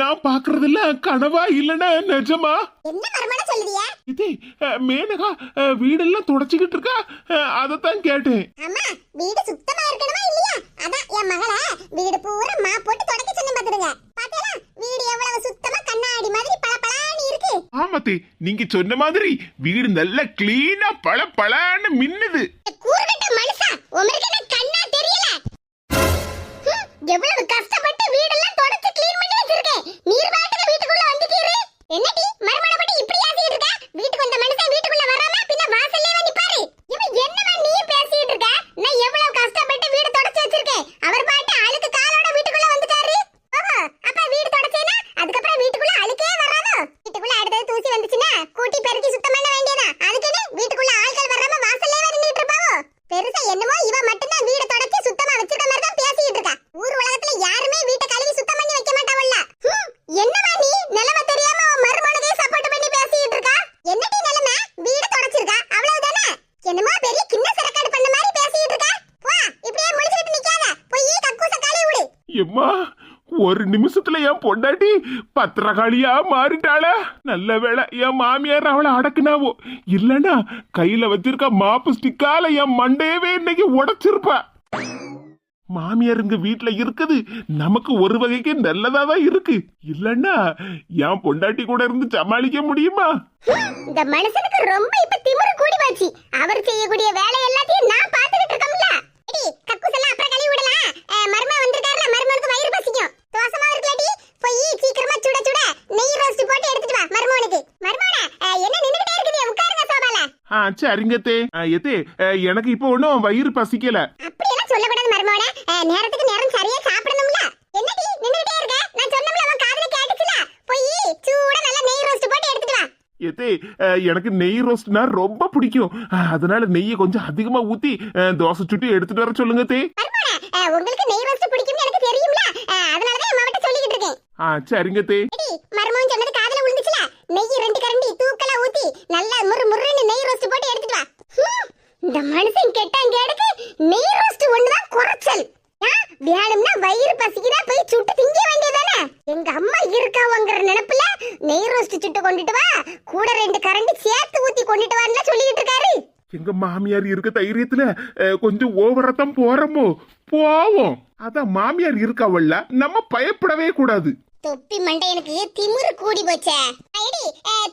நான் பாக்குறதுல கனவா இல்லனா நிஜமா? என்ன மருமட சொல்லுதியா? இத்தி மேனகா வீடெல்லாம் தொடச்சிக்கிட்டு இருக்கா? அதத்தான் கேட்டேன். ஆமா வீடு சுத்தமா இருக்கணுமா இல்லையா? அதான் என் மகள வீடு பூரா மா போட்டு தொடக்க சொன்ன பாத்துடுங்க பாத்தீங்களா வீடு எவ்வளவு சுத்தமா கண்ணாடி மாதிரி பளபளன்னு இருக்கு. ஆமாத்தி நீங்க சொன்ன மாதிரி வீடு நல்ல கிளீனா பள பளன்னு மின்னுது. கூறுகட்ட மனுஷா உமருக்கு கூட்டி பெருக்கி சுத்தம் பண்ண வேண்டியதா அதுக்குன்னு வீட்டுக்குள்ள ஆட்கள் வராம வாசல்லே நின்னுட்டு இருப்பாவோ பெருசா என்னமோ இவ மட்டும்தான் வீட தொடச்சி சுத்தமா வச்சிருக்க மாதிரி தான் பேசிட்டு இருக்கா ஊர் உலகத்துல யாருமே வீட்டை கழுவி சுத்தம் பண்ணி வைக்க மாட்டாவல்ல ஹம், என்னமா நீ நிலைமை தெரியாம உன் மருமகனுக்கே சப்போர்ட் பண்ணி பேசிட்டு இருக்கா என்னடி நிலைமை வீடு தொடச்சிருக்கா அவ்வளவுதானே என்னமோ பெரிய கிண்ண சரக்காடு பண்ண மாதிரி பேசிட்டு இருக்கா வா இப்படியே முடிச்சிட்டு நிக்காத போய் கக்கூச கழுவி விடு எம்மா ஒரு நிமிஷத்துல என் பொண்டாட்டி பத்திரகாளியா மாறிட்டாள. நல்ல வேலை என் மாமியார் அவளை அடக்குனாவோ? இல்லனா கையில வச்சிருக்க மாப்பு ஸ்டிக்கால என் மண்டையவே இன்னைக்கு உடைச்சிருப்பா. மாமியார் இங்க வீட்டுல இருக்குது. நமக்கு ஒரு வகைக்கு நல்லதா தான் இருக்கு. இல்லன்னா என் பொண்டாட்டி கூட இருந்து சமாளிக்க முடியுமா? இந்த மனுஷனுக்கு ரொம்ப இப்ப திமிரு கூடி போச்சு அவர் செய்யக்கூடிய வேலை எல்லாத்தையும் நான் பாத்துக்கிட்டு இருக்கோம்ல எடி கக்கூஸ் எல்லாம் அப்புறம் கழுவி விடலாம் அஹ், மருமக வந்திருக்காருல மருமனுக்கு வயிறு பசிக்கும் தோசமா இருக்குலடி போய் சீக்கிரமா சுட சுட நெய் ரோஸ்ட் போட்டு எடுத்துட்டு வா மருமகனுக்கு மருமகன என்ன நின்னுகிட்டே இருக்குது உட்காருங்க சோபால ஆ சரிங்க தே எத்தே எனக்கு இப்போ ஒன்றும் வயிறு பசிக்கல. அப்படியெல்லாம் சொல்லக்கூடாது அஹ், நேரத்துக்கு நேரம் சரியா சாப்பிடணும்ல. என்னடி நின்னுகிட்டே இருக்க? நான் சொன்னோம்ல உன் காதுல கேட்டுச்சுல. போய் சூட நல்ல நெய் ரோஸ்ட் போட்டு எடுத்துட்டு வா. எத்தே அஹ், எனக்கு நெய் ரோஸ்ட்னா ரொம்ப பிடிக்கும். அதனால நெய்யை கொஞ்சம் அதிகமா ஊத்தி தோசை சுட்டு எடுத்துட்டு வர சொல்லுங்க தே. உங்களுக்கு நெய் ரோஸ்ட் பிடிக்கும்னு எனக்கு தெரியும்ல. மாவட்ட சொல்லிக்கிட்டு இருக்கேன் ஆ சரிங்க தே. மருமகன் சொன்னது காதுல விழுந்துச்சுல? நெய் ரெண்டு கரண்டி தூக்கலா ஊத்தி நல்லா முறு முறுன்னு நெய் ரோஸ்ட் போட்டு எடுத்துட்டு வா. ஹம், இந்த மனுஷன் கெட்டான் கேடுக்கு நெய் ரோஸ்ட் ஒண்ணுதான் குறைச்சல். வேணும்னா வயிறு பசிக்குதா? போய் சுட்டு திங்க வேண்டியதானே எங்க அம்மா இருக்காவங்கிற நினைப்புல நெய் ரோஸ்ட் சுட்டு கொண்டுட்டு வா. கூட ரெண்டு கரண்டி சேர்த்து ஊத்தி கொண்டுட்டு வான்னு சொல்லிட்டு இருக்காரு. எங்க மாமியார் இருக்க தைரியத்துல கொஞ்சம் ஓவரா தான் போறோமோ? போவோம். அதான் மாமியார் இருக்காவல்ல நம்ம பயப்படவே கூடாது. தொப்பி மண்டையனுக்கு திமிரு கூடி போச்சே. ஐடி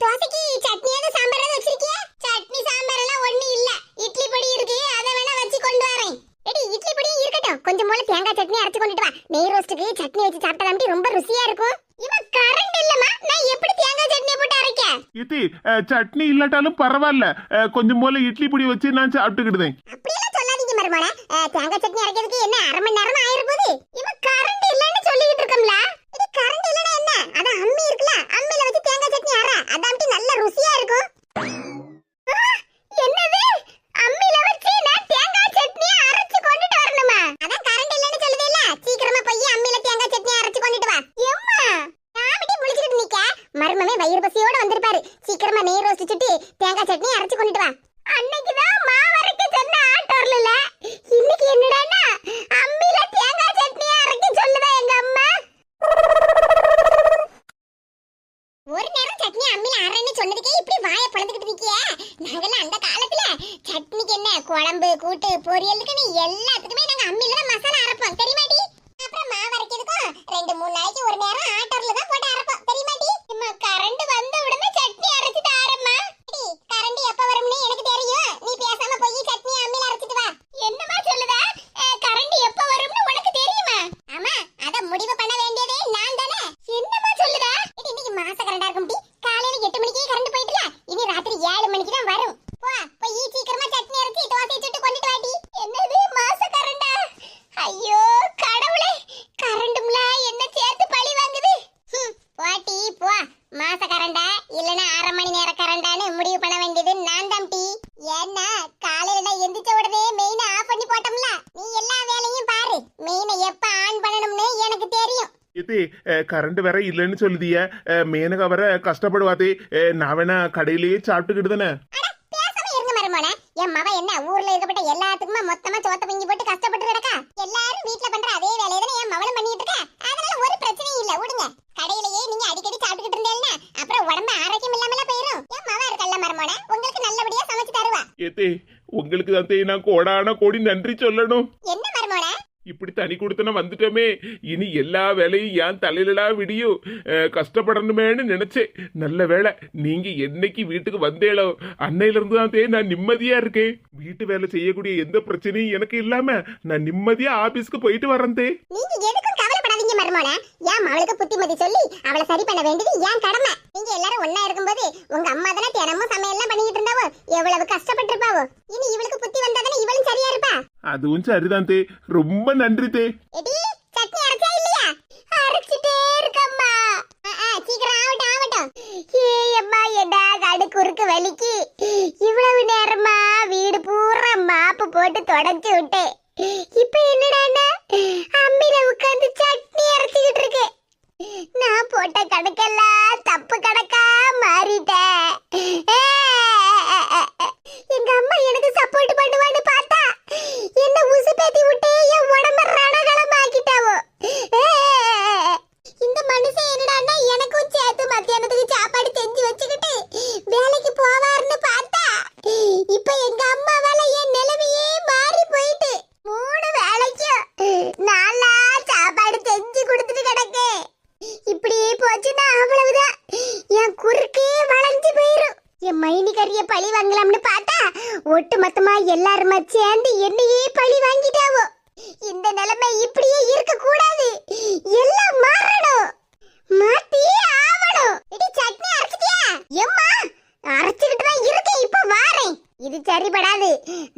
தோசைக்கு சட்னி எதுவும் சாம்பார் எதுவும் வச்சிருக்கியா? சட்னி சாம்பார் எல்லாம் ஒண்ணு இல்ல. இட்லி பொடி இருக்கு. அதை வேணா வச்சு கொண்டு வரேன். எடி இட்லி பொடியும் இருக்கட்டும். கொஞ்சம் போல தேங்காய் சட்னி அரைச்சு கொண்டுட்டு வா. நெய் ரோஸ்ட்டுக்கு சட்னி வச்சு சாப்பிட்டா ரொம்ப ருசியா இருக்கும். இவன் கரண்ட் இல்லமா நான் எப்படி தேங்காய் சட்னி போட்டு அரைக்க? இத்தி சட்னி இல்லாட்டாலும் பரவாயில்ல. கொஞ்சம் போல இட்லி பொடி வச்சு நான் சாப்பிட்டுக்கிடுதேன். சொல்லாதீங்க தேங்காய் சட்னி அரைக்கிறதுக்கு என்ன அரை மணி நேரம் ஆயிரம் போகுது இவன் கரண்ட் இல்லன்னு சொல்லிட்டு இருக்கோம்ல இது கரண்ட் இல்லனா என்ன அதான் அம்மி இருக்குல்ல அம்மியில வச்சு தேங்காய் சட்னி அரை அதான் நல்ல ருசியா இருக்கும் ஆ, என்னது அம்மியில வச்சு நான் தேங்காய் சட்னி அரைச்சு கொண்டுட்டு வரணுமா அதான் கரண்ட் இல்லன்னு சொல்லுதே இல்ல சீக்கிரமா போய் அம்மியில தேங்காய் சட்னி அரைச்சு கொண்டுட்டு வா எம்மா நாமடி முழிச்சிட்டு நிக்க மருமமே வயிறு பசியோட வந்திருப்பாரு சீக்கிரமா நெய் ரோஸ்ட் சுட்டு தேங்காய் சட்னி அரைச்சு கொண்டுட்டு வா அன்னைக்கு தான் மாவு அரைக்க சொன்ன ஆட்டோர்ல இன்னைக்கு என்னடான்னா அம்மியில தேங்காய் சட்னி அரைக்க சொல்லுதா எங்க அம்மா ஒரு நேரம் சட்னி அம்மில அரைன்னு சொன்னதுக்கே இப்படி வாயை பழந்துக்கிட்டு நிக்கிய நாங்கெல்லாம் அந்த காலத்துல சட்னிக்கு என்ன குழம்பு கூட்டு பொரியலுக்குன்னு எல்லாத்துக்குமே நாங்க அம்மில தான் மசாலா அரைப்போம் தெரியுமாடி அப்புறம் மாவு அரைக்கிறதுக்கும் ரெண்டு மூணு நாளைக்கு ஒரு நேரம் ஆட்டோர்ல தான் போட்டு அரைப்போம் தெரியுமாடி அம்மா கரண்ட் வந்த உடனே சட்னி அரைச்சு தாரம்மா டி கரண்ட் எப்ப வரும்னு எனக்கு தெரியும் நீ பேசாம போய் சட்னி அம்மில அரைச்சிட்டு வா என்னமா சொல்லுதா கரண்ட் எப்ப வரும்னு உனக்கு தெரியுமா ஆமா அத முடிவு பண்ண வேண்டியதே நான் தானே என்னமா சொல்லுதா இது இன்னைக்கு மாச கரண்டா இருக்கும் டி காலையில எட்டு மணிக்கே கரண்ட் போயிட்டுல இனி ராத்திரி ஏழு மணிக்கு தான் வரும் போ போய் சீக்கிரமா சட்னி அரைச்சி தோசை சுட்டு கொண்டுட்டு வாடி என்னது மாச கரண்டா ஐயோ கடவுளே கரண்டும்ல என்ன சேர்த்து பழி வாங்குது ஹம், போட்டி மாச கரண்டா இல்லனா அரை மணி நேர கரண்டான்னு முடிவு பண்ண வேண்டியது நான் தான் டி ஏன்னா காலையில நான் எந்திரிச்ச உடனே மெயினை ஆஃப் பண்ணி போட்டோம்ல நீ எல்லா வேலையும் பாரு மெயினை எப்ப ஆன் பண்ணணும்னு எனக்கு இது கரண்ட் வேற இல்லைன்னு சொல்லுதிய மேனகா வர கஷ்டப்படுவாதே நான் வேணா கடையிலேயே சாப்பிட்டுக்கிட்டு தானே என் மவ என்ன ஊர்ல இருக்கப்பட்ட எல்லாத்துக்குமே மொத்தமா சோத்த பிங்கி போட்டு கஷ்டப்பட்டு கிடக்கா எல்லாரும் வீட்ல பண்ற அதே வேலையை தானே என் மவளும் பண்ணிட்டு இருக்கா அதனால ஒரு பிரச்சனையும் இல்ல விடுங்க கடையிலேயே நீங்க அடிக்கடி சாப்பிட்டுக்கிட்டு இருந்தேன்னா அப்புறம் உடம்பு ஆரோக்கியம் இல்லாமல போயிரும் என் மவ இருக்கல்ல மருமோனே உங்களுக்கு நல்லபடியா சமைச்சு தருவா ஏத்தே உங்களுக்கு தான் தே நான் கோடான கோடி நன்றி சொல்லணும் இப்படி தனி கொடுத்தன வந்துட்டோமே. இனி எல்லா வேலையும் ஏன் தலையிலடா விடியும் அஹ், கஷ்டப்படணுமேன்னு நினைச்சேன். நல்ல வேலை நீங்க என்னைக்கு வீட்டுக்கு வந்தேளோ அன்னையிலிருந்து தான் தே நான் நிம்மதியா இருக்கேன். வீட்டு வேலை செய்யக்கூடிய எந்த பிரச்சனையும் எனக்கு இல்லாம நான் நிம்மதியா ஆபீஸ்க்கு போயிட்டு வரேன் தே மருமோனே ஏன் அவளுக்கு புத்திமதி சொல்லி அவளை சரி பண்ண வேண்டியது ஏன் கடமை? நீங்க எல்லாரும் ஒண்ணா இருக்கும்போது உங்க அம்மா தானே தினமும் சமையல்லாம் பண்ணிக்கிட்டு இருந்தாவோ? எவ்வளவு கஷ்டப்பட்டிருப்பாவோ? இனி இவளுக்கு புத்தி வந்தாதானே இவளும் சரியா இருப்பா? அதுவும் சரிதான் தே. ரொம்ப நன்றி தே. எடி சட்னி அரைச்சா இல்லையா? அரைச்சிட்டே இருக்கம்மா. சீக்கிரம் ஆகட்டும் ஆகட்டும் கடு குறுக்கு வலிக்கு? இவ்வளவு நேரமா வீடு பூரா மாப்பு போட்டு தொடச்சு விட்டேன் இப்ப என்னடான்னா அம்மில உட்கார்ந்து சட்னி அரைச்சுக்கிட்டு இருக்கேன் நான் போட்ட கணக்கெல்லாம் தப்பு கணக்கா மாறிட்டேன் ஏ, எங்க அம்மா எனக்கு சப்போர்ட் பண்ணுவான்னு பார்த்தா என்ன உசுப்பேத்தி விட்டு என் உடம்ப ரணகளம் ஆக்கிட்டாவோ ஏ, இந்த மனுஷன் என்னடான்னா எனக்கும் சேர்த்து மத்தியானத்துக்கு சாப்பாடு செஞ்சு வச்சுக்கிட்டு வேலைக்கு போவாருன்னு பார்த்தா இப்ப எங்க அம்மா வேலை என் நிலைமையே மாறி போயிட்டு மூணு வேலைக்கும் நாளா சாப்பாடு செஞ்சு கொடுத்துட்டு கிடக்கு இப்படியே போச்சுன்னா அவ்வளவுதான் என் குறுக்கே வளைஞ்சு போயிரும் என் மைனி கறிய பழி வாங்கலாம்னு பார்த்தா ஒட்டு மொத்தமா எல்லாருமா சேர்ந்து என்னையே பழி வாங்கிட்டாவோ? இந்த நிலைமை இப்படியே இருக்க கூடாது எல்லாம் மாறணும். மாத்தியே ஆவணும். இடி சட்னி அரைச்சிட்டியா? எம்மா அரைச்சிட்டு தான் இருக்கேன் இப்ப வாரேன். இது சரிபடாது.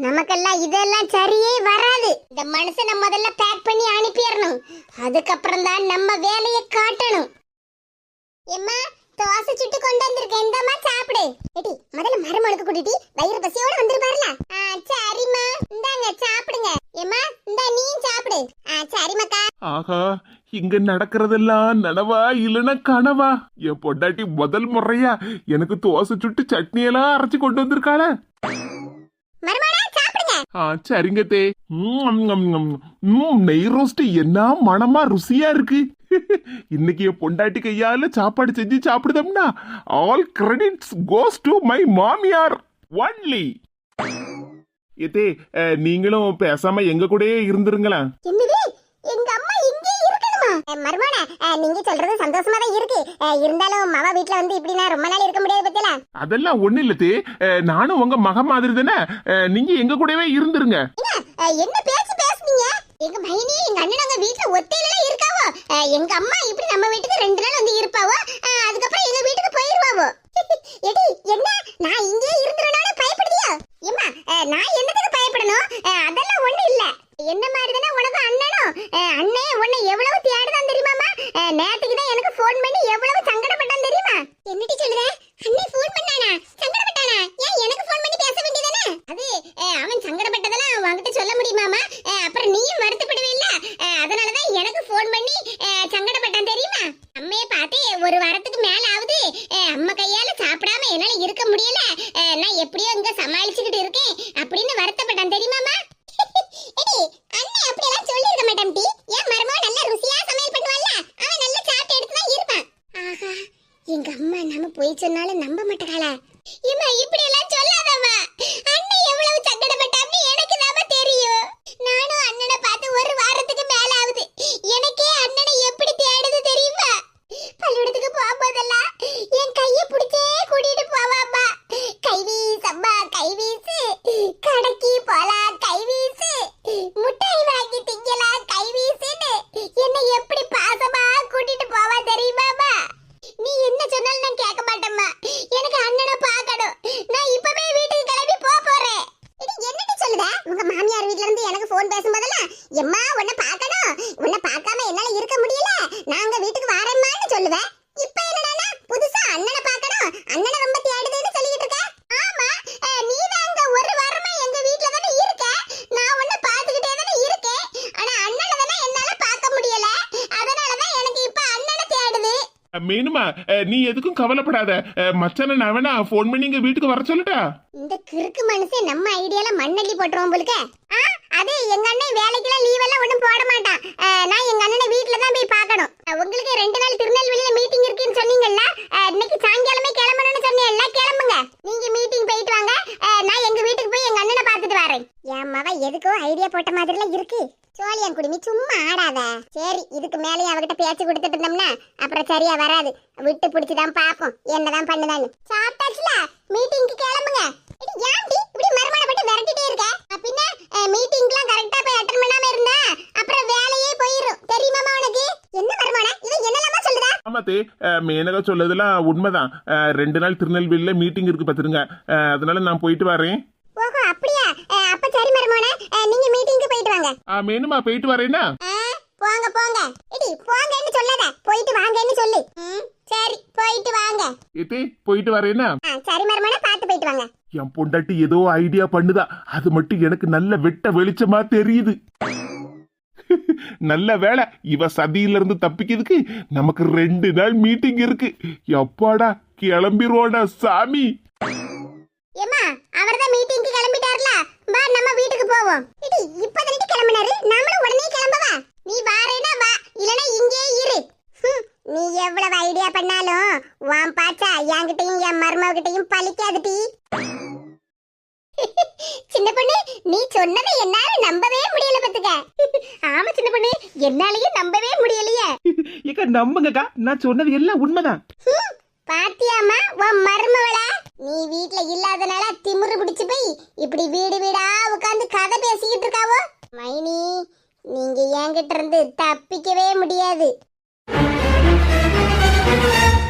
நமக்கெல்லாம் இதெல்லாம் சரியே வராது. இந்த மனுஷனை முதல்ல பேக் பண்ணி அனுப்பிடணும். அதுக்கப்புறம் தான் நம்ம வேலையை காட்டணும். எம்மா தோசை சுட்டு கொண்டு வந்திருக்கேன். இந்தம்மா சாப்பிடு. ஏடி முதல்ல மருமகளுக்கு கூட்டிட்டு வயிறு பசியோட வந்திருப்பாருல? ஆ சரிம்மா. இந்தாங்க சாப்பிடுங்க. எம்மா இந்தா நீயும் சாப்பிடு. ஆ சரிம்மாக்கா. ஆஹா இங்க நடக்கிறதெல்லாம் நனவா இல்லைன்னா கனவா? என் பொண்டாட்டி முதல் முறையா எனக்கு தோசை சுட்டு சட்னி எல்லாம் அரைச்சு கொண்டு வந்திருக்காள. மருமகளா சாப்பிடுங்க. ஆ சரிங்க தே. நெய் ரோஸ்ட் என்ன மனமா ருசியா இருக்கு. இன்னைக்கு என் பொண்டாட்டி கையால சாப்பாடு செஞ்சு சாப்பிடுதோம்னா all credits goes to my மாமியார். ஒன்லி அஹ், நீங்களும் பேசாம எங்க கூடயே இருந்துருங்களேன். என்னது? எங்க அம்மா இங்கே இருக்கணுமா? மருமகள நீங்க சொல்றது சந்தோஷமா தான் இருக்கு. இருந்தாலும் மவ வீட்ல வந்து இப்படி நான் ரொம்ப நாள் இருக்க முடியாது பத்தியல அதெல்லாம் ஒண்ணு இல்ல தே. அஹ், நானும் உங்க மக மாதிரி தானே. நீங்க எங்க கூடவே இருந்துருங்க. என்ன? பேச்சு பேசுனீங்க? எங்க மைனி எங்க அண்ணன் அங்க வீட்ல ஒத்தையில இருக்காவோ அஹ், எங்க அம்மா இப்படி நம்ம வீட்டுக்கு ரெண்டு நாள் வந்து இருப்பாவோ? அதுக்கப்புறம் எங்க வீட்டுக்கு போயிருவாவோ? எடி என்ன? நான் இங்கே இருந்துறனால பயப்படுதியா? ஏம்மா நான் என்னத்துக்கு பயப்படணும்? அதெல்லாம் ஒண்ணு இல்ல. என்ன மாதிரி தானே உனக்கு அண்ணனும் அண்ணே உன்னை எவ்வளவு தேடுதான் தெரியுமாமா அஹ், நேத்துக்கு தான் எனக்கு ஃபோன் பண்ணி எவ்வளவு சங்கடப்பட்டான் தெரியுமா என்னடி சொல்லுற அண்ணே ஃபோன் பண்ணானா சங்கடப்பட்டானா ஏன் எனக்கு ஃபோன் பண்ணி பேச வேண்டியதானே அது அஹ், அவன் சங்கடப்பட்டதெல்லாம் உன்கிட்ட சொல்ல முடியுமாமா அஹ், அப்புறம் நீயும் வருத்தப்படுவே இல்ல அதனாலதான் எனக்கு ஃபோன் பண்ணி அஹ், சங்கடப்பட்டான் தெரியுமா அம்மைய பார்த்து ஒரு வாரத்துக்கு மேல ஆகுது அஹ், அம்மா கையால சாப்பிடாம என்னால இருக்க முடியல. போன் பேசும்போதெல்லாம் எம்மா உன்னை பார்க்கணும். உன்னை பார்க்காம என்னால இருக்க முடியல. நாங்க வீட்டுக்கு வரேம்மான்னு சொல்லுவேன். இப்ப என்னடா புதுசா அண்ணனை பார்க்கணும். அண்ணனை ரொம்ப தேடுதுன்னு சொல்லிட்டு இருக்க. ஆமா நீ தாங்க ஒரு வாரமா எங்க வீட்ல தானே நான் உன்னை பார்த்துக்கிட்டே தானே இருக்கேன். ஆனா அண்ணனை என்னால பார்க்க முடியல. அதனால தான் எனக்கு இப்ப அண்ணனை தேடுது. மீனுமா நீ எதுக்கும் கவலைப்படாத. மச்சான நான் வேணா ஃபோன் பண்ணி இங்க வீட்டுக்கு வர சொல்லட்டா இந்த கிறுக்கு மனுஷன் நம்ம ஐடியால மண்ணள்ளி போட்டுருவோம் போலுக்க. ஆ அது எங்க அண்ணன் வேலைக்கெல்லாம் லீவ் எல்லாம் ஒண்ணும் போட மாட்டான். நான் எங்க அண்ணனை வீட்டுல தான் போய் பார்க்கணும். உங்களுக்கு ரெண்டு நாள் திருநெல்வேலியில மீட்டிங் இருக்குன்னு சொன்னீங்கல்ல இன்னைக்கு சாயங்காலமே கிளம்பணும்னு சொன்னீங்கல்ல கிளம்புங்க. நீங்க மீட்டிங் போயிட்டு வாங்க. நான் எங்க வீட்டுக்கு போய் எங்க அண்ணனை பார்த்துட்டு வரேன். என் மவ எதுக்கோ ஐடியா போட்ட மாதிரிலாம் இருக்கு. சோழியன் குடுமி சும்மா ஆடாத. சரி இதுக்கு மேலே அவகிட்ட பேச்சு கொடுத்துட்டு இருந்தோம்னா அப்புறம் சரியா வராது. விட்டு பிடிச்சுதான் பாப்போம் என்னதான் பண்ணுதான்னு. சாப்பிட்டாச்சுல? மீட்டிங்க்கு கிளம்புங்க. ஏன்டி இப்படி மறு விரட்டிட்டே இருக்க. பின்ன மீட்டிங்லாம் கரெக்டா போய் அட்டன் பண்ணாம இருந்தா அப்புறம் வேலையே போயிரும். தெரியுமாமா உனக்கு? என்ன மறுமண இவன் என்னலாமா சொல்லுதா? ஆமாத்தே மேனகா சொல்லதெல்லாம் உண்மைதான். ரெண்டு நாள் திருநெல்வேலியில மீட்டிங் இருக்கு பாத்துருங்க அதனால நான் போயிட்டு வரேன். ஓஹோ அப்படியா? அப்ப சரி மருமோனே நீங்க மீட்டிங்க்கு போயிட்டு வாங்க. அஹ், மேனுமா போயிட்டு வரேன்னா? ஆ, போங்க போங்க. இடி போங்கன்னு சொல்லாத. போயிட்டு வாங்கன்னு சொல்லு. சரி போயிட்டு வாங்க. ஏத்தே போயிட்டு வரேன்னா? ஆ, சரி மருமோனே பார்த்து போயிட்டு வாங்க. என் பொண்டாட்டி ஏதோ ஐடியா பண்ணுதா? அது மட்டும் எனக்கு நல்ல வெட்ட வெளிச்சமா தெரியுது. நல்ல வேலை இவ சதியிலிருந்து தப்பிக்கிறதுக்கு நமக்கு ரெண்டு நாள் மீட்டிங் இருக்கு. எப்பாடா கிளம்பிடுவோடா சாமி. ஏம்மா அவர்தான் மீட்டிங்க்கு கிளம்பிட்டார்ல. வா நம்ம வீட்டுக்கு போவோம். இடி இப்பதானே கிளம்பினாரு. நாமளும் உடனே கிளம்பவா? நீ வாரேனா வா இல்லனா இங்கே இரு. நீ எவ்வளவு ஐடியா பண்ணாலும் வான் பாச்சா என்கிட்டயும் என் மருமகிட்டையும் பழிக்காதுடி சின்ன பொண்ணு நீ சொன்னதை என்னால நம்பவே முடியல பத்துக்க. ஆமா சின்ன பொண்ணு என்னாலயே நம்பவே முடியலையே. இக்க நம்புங்கக்கா. நான் சொன்னது எல்லாம் உண்மைதான். பாத்தியாமா உன் மருமவளா நீ வீட்ல இல்லாதனால திமிரு பிடிச்சு போய் இப்படி வீடு வீடா உட்காந்து கதை பேசிக்கிட்டு இருக்காவோ? மைனி நீங்க என்கிட்ட இருந்து தப்பிக்கவே முடியாது. Thank you.